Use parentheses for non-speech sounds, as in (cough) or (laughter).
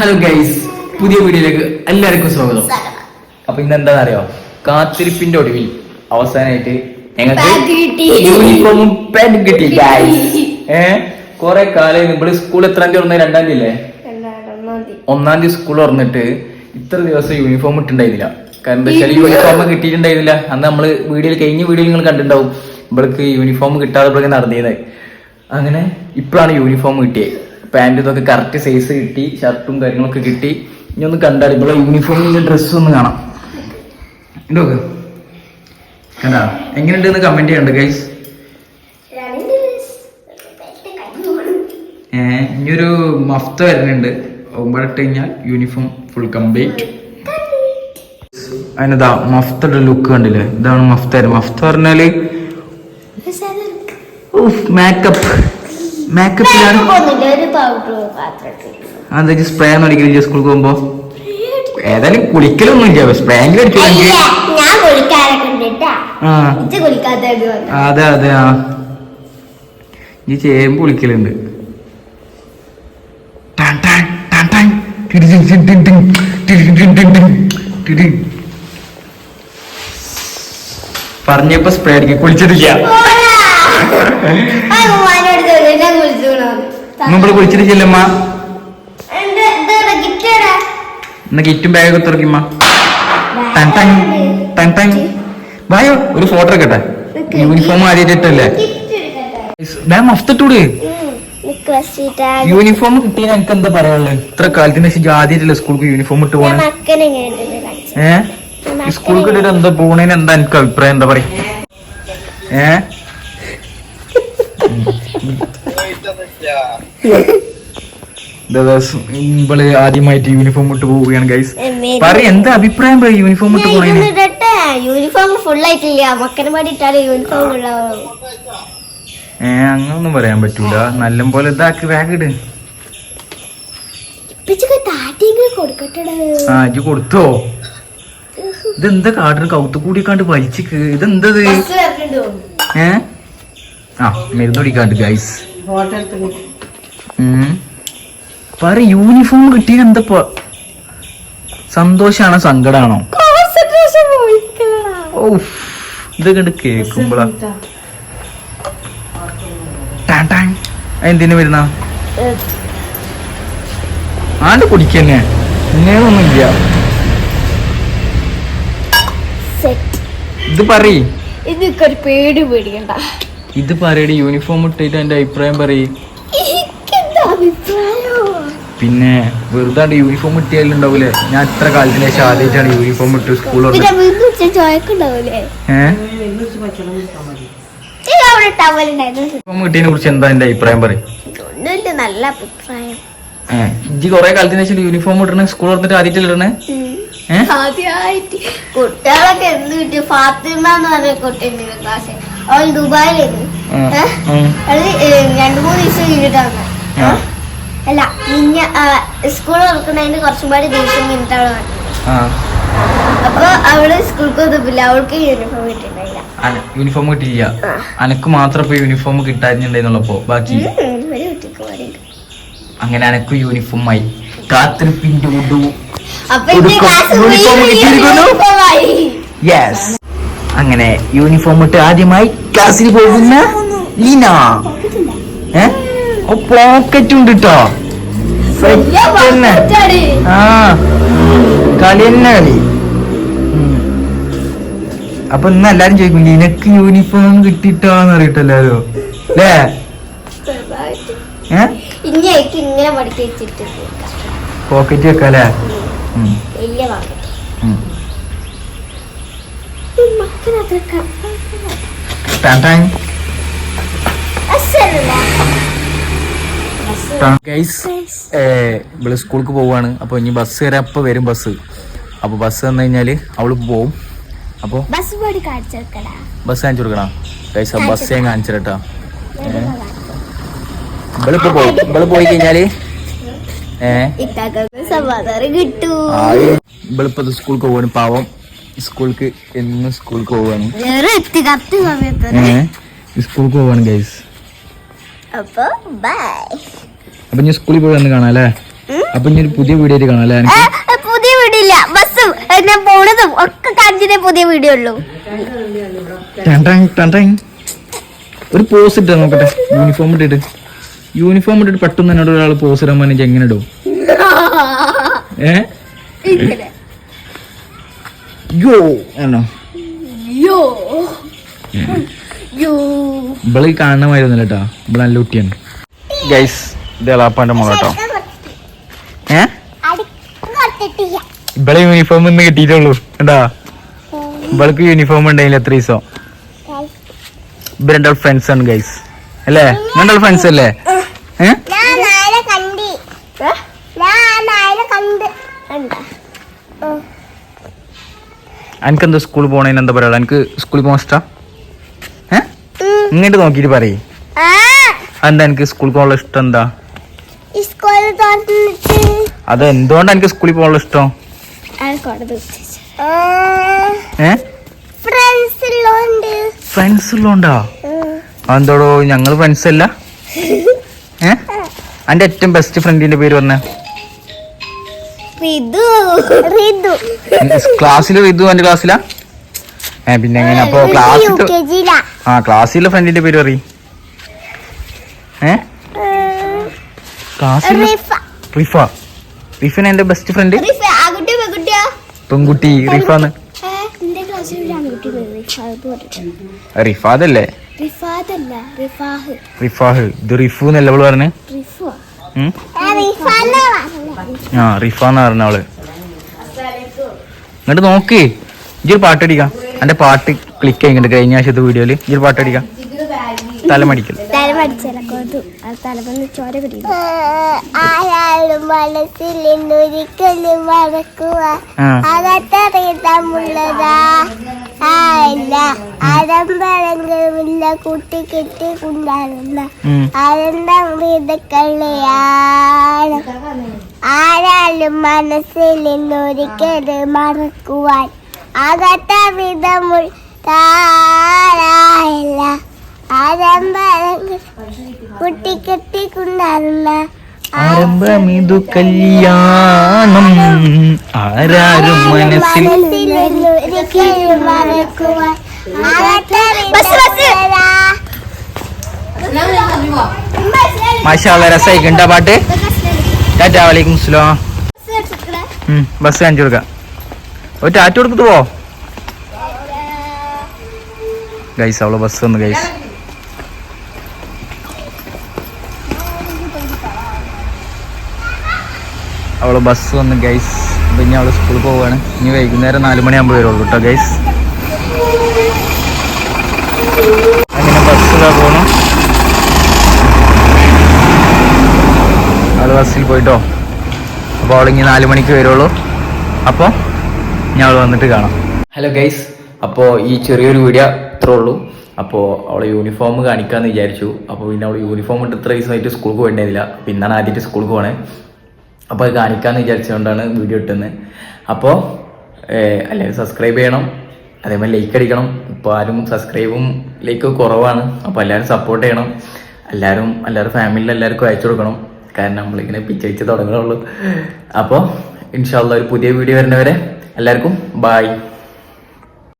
Hello guys പുതിയ വീഡിയോയിലേക്ക് എല്ലാവർക്കും സ്വാഗതം. അപ്പൊ ഇന്ന് എന്താണെന്ന് അറിയോ കാത്തിരിപ്പിന്റെ ഒടുവിൽ അവസാനമായിട്ട് ഞങ്ങൾക്ക് കിട്ടി. യൂണിഫോമും പാഡ് കിട്ടി ഗൈസ് ഏ? കൊറേ കാലം നമ്മൾ സ്കൂൾ എത്രാം തീയതി തുറന്നത് രണ്ടാം തീയതി അല്ലേ? ഒന്നാം തീയതി. സ്കൂൾ തുറന്നിട്ട് ഇത്ര ദിവസം യൂണിഫോം ഇട്ടുണ്ടായിരുന്നില്ല കാരണം എന്താ വെച്ചാൽ യൂണിഫോം കിട്ടിയിട്ടുണ്ടായിരുന്നില്ല. അന്ന് നമ്മൾ വീഡിയോയിൽ കഴിഞ്ഞ വീഡിയോയിൽ നിങ്ങൾ കണ്ടിട്ടുണ്ടാവും. ഇവൾക്ക് യൂണിഫോം കിട്ടാതെ നടന്നിരുന്നത് അങ്ങനെ ഇപ്പോഴാണ് യൂണിഫോം കിട്ടിയത് പാന്റ് ഇതൊക്കെ കറക്റ്റ് സൈസ് കിട്ടി ഷർട്ടും കാര്യങ്ങളൊക്കെ കിട്ടി. ഇനി ഒന്ന് കണ്ടാൽ ഇവിടെ യൂണിഫോമിന്റെ ഡ്രസ്സ് ഒന്ന് കാണാം. ഇതൊക്കെ കണ്ടാ? എങ്ങനെയുണ്ടെന്ന് കമന്റ് ചെയ്യണ്ട ഗൈസ് ഇനിയൊരു മഫ്ത വരുന്നുണ്ട്. ഒമ്പതിട്ട് കഴിഞ്ഞാൽ യൂണിഫോം ഫുൾ കംപ്ലീറ്റ് അതിനതാ മഫ്തയുടെ ലുക്ക് കണ്ടില്ലേ? ഇതാണ് മഫ്ത. മഫ്ത പറഞ്ഞാൽ മേക്കപ്പ് സ്പ്രേ ഏതായാലും കുളിക്കലൊന്നും ഇല്ല അതെ അതെ ആ. ഈ ചേമ്പ് കുളിക്കലുണ്ട്. പറഞ്ഞപ്പോ സ്പ്രേ അടിക്കുക കുളിച്ചിട്ടില്ല. നമ്മൾ കുളിച്ചിട്ടില്ലമ്മ എന്നാ കിറ്റും ബാഗൊക്കെ തുറക്കുമ്മ. വായോ ഒരു ഫോട്ടോ എടുക്കട്ടെ? യൂണിഫോം ആദ്യമായിട്ടല്ലേ മഫ്തട്ടൂടെ യൂണിഫോം കിട്ടിയ എനിക്ക് എന്താ പറയാനുള്ളത് ഇത്ര കാലത്തിന് ശേഷം ആദ്യമായിട്ടല്ലേ സ്കൂൾക്ക് യൂണിഫോം ഇട്ട് പോണേ? ഏ? സ്കൂൾക്ക് ഇട്ടിട്ട് എന്താ പോണേന് എന്താ എനിക്ക് അഭിപ്രായം എന്താ പറയാ? ഏ? (laughs) ഇവൾ ആദ്യമായിട്ട് യൂണിഫോം ഇട്ട് പോവുകയാണ് ഗൈസ് പറ എന്താ അഭിപ്രായം പറ യൂണിഫോം ഇട്ട് പോയി യൂണിഫോം ഫുൾ ആയിട്ടില്ല. മക്കനമാടി ഇട്ടാലേ യൂണിഫോം ഉള്ളാവും ഏ അങ്ങനൊന്നും പറയാൻ പറ്റൂല. നല്ല പോലെ ഇതാക്കി ബാഗ് ഇട്. പിച്ചക്ക് താറ്റിങ്ങനെ കൊടുക്കട്ടെ ആ ഇജ്ജ് കൊടുത്തോ? ഇതെന്താ കാട്ടിന് കൗത്തു കൂടി കണ്ട് വലിച്ചിക്ക്? ഇതെന്തത്? ഏഹ് ആ മരുന്ന് കുടിക്കാണ്ട് ഗൈസ് പറ യൂണിഫോം കിട്ടിയത് എന്താ സന്തോഷാണോ സങ്കടാണോ? ഓ ഇത് കണ്ട് കേക്കുമ്പോളാ ടാൻ ടാൻ. എന്തിനു വരുന്ന? ആണ്ട് കുടിക്കന്നെ. ഇങ്ങനെയൊന്നും ഇല്ല സെറ്റ് ഇത് പറയ്. ഇതൊക്കെ ഒരു പേടി പേടിക്കണ്ട. ഇത് പറയടി യൂണിഫോം ഇട്ടിട്ട് എന്റെ അഭിപ്രായം പറയ്. പിന്നെ വെറുതെ യൂണിഫോം ഇട്ടിയാലുണ്ടാവൂലേ ഞാൻ ഇത്ര കാലത്തിന് ശേഷം ആദ്യമായിട്ടാണ് യൂണിഫോം ഇട്ട് സ്കൂൾ ടവലുണ്ടായിരുന്നു. യൂണിഫോം കിട്ടിയതിനെ കുറിച്ച് എന്താ എന്റെ അഭിപ്രായം പറയും? നല്ല അഭിപ്രായം. ഏഹ് ഇജ്ജ് കൊറേ കാലത്തിന് ശേഷം യൂണിഫോം ഇടണേ സ്കൂൾ തുറന്നിട്ട് ഇടണേ? ആദ്യമായിട്ട്. കുട്ടികളൊക്കെ എന്ത് കിട്ടി? ഫാത്തിമ എന്ന് പറഞ്ഞ കുട്ടി ക്ലാസ് അവൻ ദുബായിലേക്ക് അത് രണ്ടു മൂന്ന് ദിവസം കഴിഞ്ഞിട്ടാണ്. അല്ല നിന്നെ സ്കൂൾ തുറക്കുന്നതിന് കുറച്ചും കൂടി ദിവസം കഴിഞ്ഞിട്ടാണ് അപ്പൊ അവൾ സ്കൂൾക്ക് ഒതുപ്പില്ല അവൾക്ക് യൂണിഫോം കിട്ടിയിട്ടില്ല. യൂണിഫോം കിട്ടിയില്ല. അനക്ക് മാത്രം ഇപ്പൊ യൂണിഫോം കിട്ടാഞ്ഞിണ്ടായിരുന്നുള്ളപ്പോ ബാക്കി അങ്ങനെ അനക്ക് യൂണിഫോം ആയി. കാത്തിരിപ്പിന്റെ ഉടു യൂണിഫോം കിട്ടിയിരിക്കുന്നു. യെസ് അങ്ങനെ യൂണിഫോം ഇട്ട് ആദ്യമായി ക്ലാസ്സിൽ പോകുന്ന ലീന. ഏ? ഓ പോക്കറ്റ് ഉണ്ട് കേട്ടോ. ആ കളി തന്നെ കളി. അപ്പൊ ഇന്ന് എല്ലാരും ചോദിക്കും നിനക്ക് യൂണിഫോം കിട്ടിട്ടോന്ന് അറിയട്ടെ എല്ലാരും. അല്ലേ പോക്കറ്റ് വെക്കല്ലേ വലിയ പാക്കറ്റ് ഗൈസ് ഇവൾ സ്കൂൾക്ക് പോവാണ്. അപ്പൊ ഇനി ബസ് വരാൻ അപ്പൊ വരും ബസ് അപ്പൊ ബസ് വന്നു കഴിഞ്ഞാൽ അവൾ പോവും. അപ്പൊ ബസ് കാണിച്ചു കൊടുക്കണം. ഗൈസ് ആ ബസ് ഞാൻ കാണിച്ചു കേട്ടോ ഇവളിപ്പോ പോയി ഇവൾ പോയി കഴിഞ്ഞാൽ ഏഹ് ഇവളിപ്പോ സ്കൂൾക്ക് പോവാണ്. പാവം. സ്കൂൾക്ക് എന്നും സ്കൂൾക്ക് പോവാണ്. സ്കൂൾക്ക് പോവാണ് ഗൈസ് അപ്പൊ ബൈ അപ്പൊ ഞാൻ സ്കൂളിൽ പോയി വന്ന് കാണാം അല്ലേ? അപ്പൊ ഒരു പുതിയ വീഡിയോ ആയിട്ട് കാണാം അല്ലേ ഏ, ഏ, പുതിയ വീഡിയോ ഇല്ല. ബസ്സും എന്നെ ഞാൻ പോണതും ഒക്കെ കാണിച്ചിട്ടേ പുതിയ വീഡിയോ ഉള്ളൂ. ഒരു പോസ് ഇട്ടാ നോക്കട്ടെ. യൂണിഫോം ഇട്ടിട്ട്. യൂണിഫോം ഇട്ടിട്ട് പെട്ടെന്ന് എന്നോട് ഒരാൾ പോസ് ഇടാൻ പറഞ്ഞാൽ എങ്ങനെ ഇടും? (laughs) ഏ. യോ ആണോ യോ യോ ഇവൾ കാണണമായിരുന്നില്ല കേട്ടോ ഇവിടെ നല്ല കുട്ടിയാണ്. ഗൈസ് ഇത് എളാപ്പാന്റെ മോള കേട്ടോ ഏ? ഇവളെ യൂണിഫോം ഇന്ന് കിട്ടിയിട്ടുള്ളൂ. കേട്ടാ ഇവൾക്ക് യൂണിഫോം ഉണ്ടായില്ല എത്ര ദിവസം? ഇവ രണ്ടാൾ ഫ്രണ്ട്സ് ആണ് ഗൈസ് അല്ലേ? രണ്ടാൾ ഫ്രണ്ട്സ് അല്ലേ? ഏ ഞാൻ നാളെ കണ്ടി ഞാൻ നാളെ കണ്ട് കണ്ടാ എനിക്ക് എന്താ സ്കൂളിൽ പോണേന് എന്താ പറയാ എനിക്ക് സ്കൂളിൽ പോകാൻ ഇഷ്ടാ? ഏ? ഇങ്ങോട്ട് നോക്കിയിട്ട് പറയേ. ആ. എന്താ എനിക്ക് സ്കൂളിൽ പോകാനുള്ള ഇഷ്ടം എന്താ? അത് എന്തുകൊണ്ടാ എനിക്ക് സ്കൂളിൽ പോകാനുള്ള ഇഷ്ടം? ഏ? ഫ്രണ്ട്സ് ഉള്ളോണ്ട് ഫ്രണ്ട്സ് ഉള്ളോണ്ടാ അതെന്തോടോ ഞങ്ങൾ ഫ്രണ്ട്സ് അല്ല? ഏ? എന്റെ ഏറ്റവും ബെസ്റ്റ് ഫ്രണ്ടിന്റെ പേര് പറഞ്ഞ. റിതു. റിതു. ക്ലാസ്സിൽ റിതു എന്റെ ക്ലാസ്സിലാ ഏ പിന്നെ എങ്ങനെ? അപ്പൊ ക്ലാസ്സിൽ ആ ക്ലാസ്സിലെ ഫ്രണ്ടിന്റെ പേര് പറയും. ഏ? ക്ലാസ്സിൽ റിഫ. റിഫ. റിഫിന് എന്റെ ബെസ്റ്റ് ഫ്രണ്ട് പെൺകുട്ടി റിഫാന്ന്. റിഫാദല്ലേ? റിഫാദ് ഇത് റിഫു എന്നല്ലേ പറഞ്ഞ്? റിഫു റിഫാന്ന് ആ റിഫ എന്ന് പറഞ്ഞ അവൾ ഇങ്ങോട്ട് നോക്ക്. ഇജ്ജൊരു പാട്ടടിക്കാം പാട്ട് അടിക്കാം. എന്റെ പാട്ട് ക്ലിക്ക് ചെയ്യുന്നുണ്ട് കഴിഞ്ഞ ആഴ്ചത്തെ വീഡിയോയിൽ ഇജ്ജൊരു പാട്ടടിക്കാം പാട്ട് അടിക്കാം. തലമടിക്കൽ ആരാളും മനസ്സിൽ മറക്കുക അകത്തറിയമുള്ളതാ കൂട്ടി കെട്ടി ആരാലും മനസ്സിൽ ഒരിക്കലും മറക്കുവാൻ അകത്ത വിധമുള്ള താരായില്ല. കുട്ടിക്കെട്ടി കൊണ്ടാടുന്ന ആരംഭമിതു കല്യാണം ആരാരും മനസ്സിൽ മാഷാള്ള രസമായിക്കുണ്ടാ പാട്ട്? ടാറ്റാ വലൈക്കും സ്ലോ ബസ് കാണിച്ചു കൊടുക്കാം. ഒരു ടാറ്റ കൊടുത്തിട്ട് പോ. ഗൈസ് അവൾ ബസ് വന്ന് ഗൈസ്. അവൾ ബസ് വന്ന് ഗൈസ് അപ്പൊ ഇനി അവൾ സ്കൂളിൽ പോവാണ്. ഇനി വൈകുന്നേരം നാല് മണിയാകുമ്പോൾ വരുള്ളൂ കേട്ടോ ഗൈസ് അങ്ങനെ ബസ്സിലാണ് പോകണം അവൾ ബസ്സിൽ പോയിട്ടോ. അപ്പോൾ ഇനി നാല് മണിക്ക് വരുള്ളൂ. അപ്പോൾ ഞാൻ വന്നിട്ട് കാണാം. ഹലോ ഗൈസ് അപ്പോൾ ഈ ചെറിയൊരു വീഡിയോ ഇത്രേ ഉള്ളൂ. അപ്പോൾ അവളെ യൂണിഫോം കാണിക്കാമെന്ന് വിചാരിച്ചു. അപ്പോൾ പിന്നെ അവൾ യൂണിഫോം ഇട്ട് ഇത്ര ദിവസമായിട്ട് സ്കൂൾക്ക് പോകേണ്ടതില്ല പിന്നാണ് ആദ്യമായിട്ട് സ്കൂൾക്ക് പോകണേ അപ്പോൾ അത് കാണിക്കാമെന്ന് വിചാരിച്ചുകൊണ്ടാണ് വീഡിയോ ഇട്ടുന്നത് അപ്പോൾ അല്ലെ സബ്സ്ക്രൈബ് ചെയ്യണം. അതേപോലെ ലൈക്ക് അടിക്കണം. ഇപ്പോൾ ആരും സബ്സ്ക്രൈബും ലൈക്കും കുറവാണ്. അപ്പോൾ എല്ലാവരും സപ്പോർട്ട് ചെയ്യണം. എല്ലാവരും എല്ലാവരും ഫാമിലിയിൽ എല്ലാവർക്കും അയച്ചു കൊടുക്കണം. കാരണം നമ്മളിങ്ങനെ പിച്ചയച്ച് തുടങ്ങണുള്ളൂ അപ്പോൾ ഇൻഷാല്ല ഒരു പുതിയ വീഡിയോ വരുന്നവരെ എല്ലാവർക്കും ബായ്